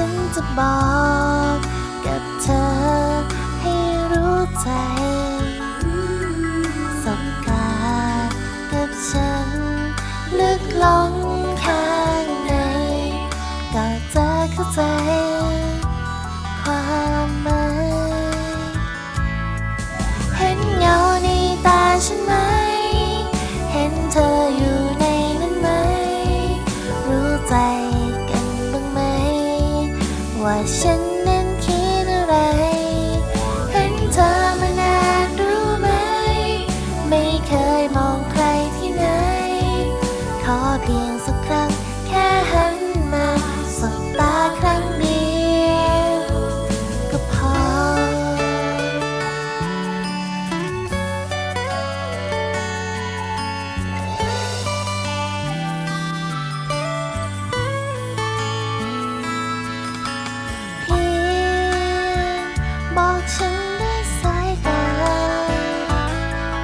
ฉันจะบอกกับเธอให้รู้ใจสบตากับฉันลึกลงข้างในก็จะเข้าใจ ความหมายเห็นเงาในตาฉันไหม เห็นเธออยู่ในนั้นไหม รู้ใจ ว่า ฉันด้วยสายตา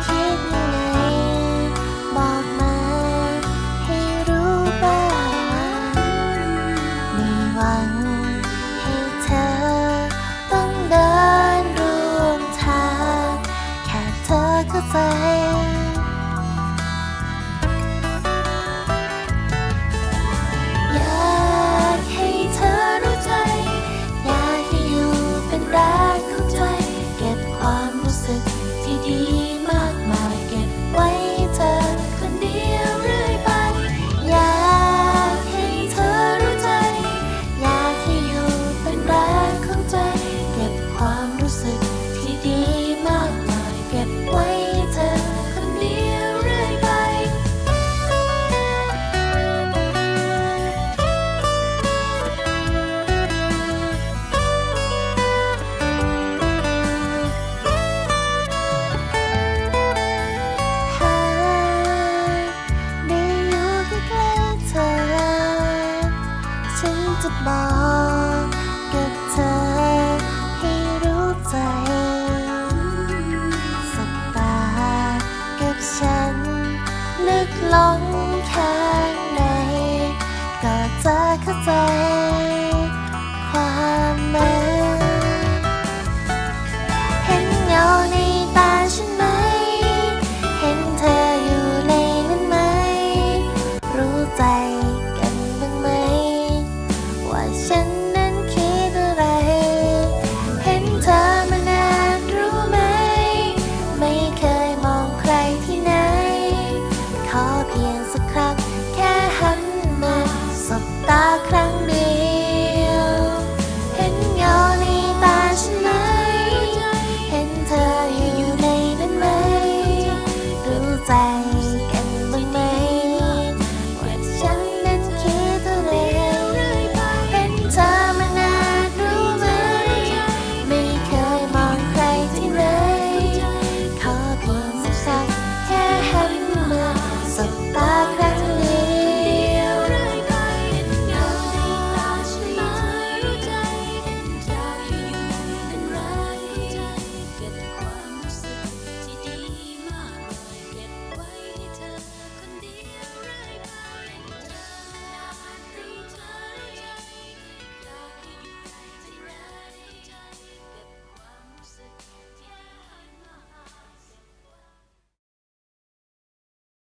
คิดยังไง บอกมา ให้รู้บ้างมีหวังให้เธอ ต้องเดินร่วมทาง แค่เธอเข้าใจ คว ลึกลงข้างในก็จะเข้าใจ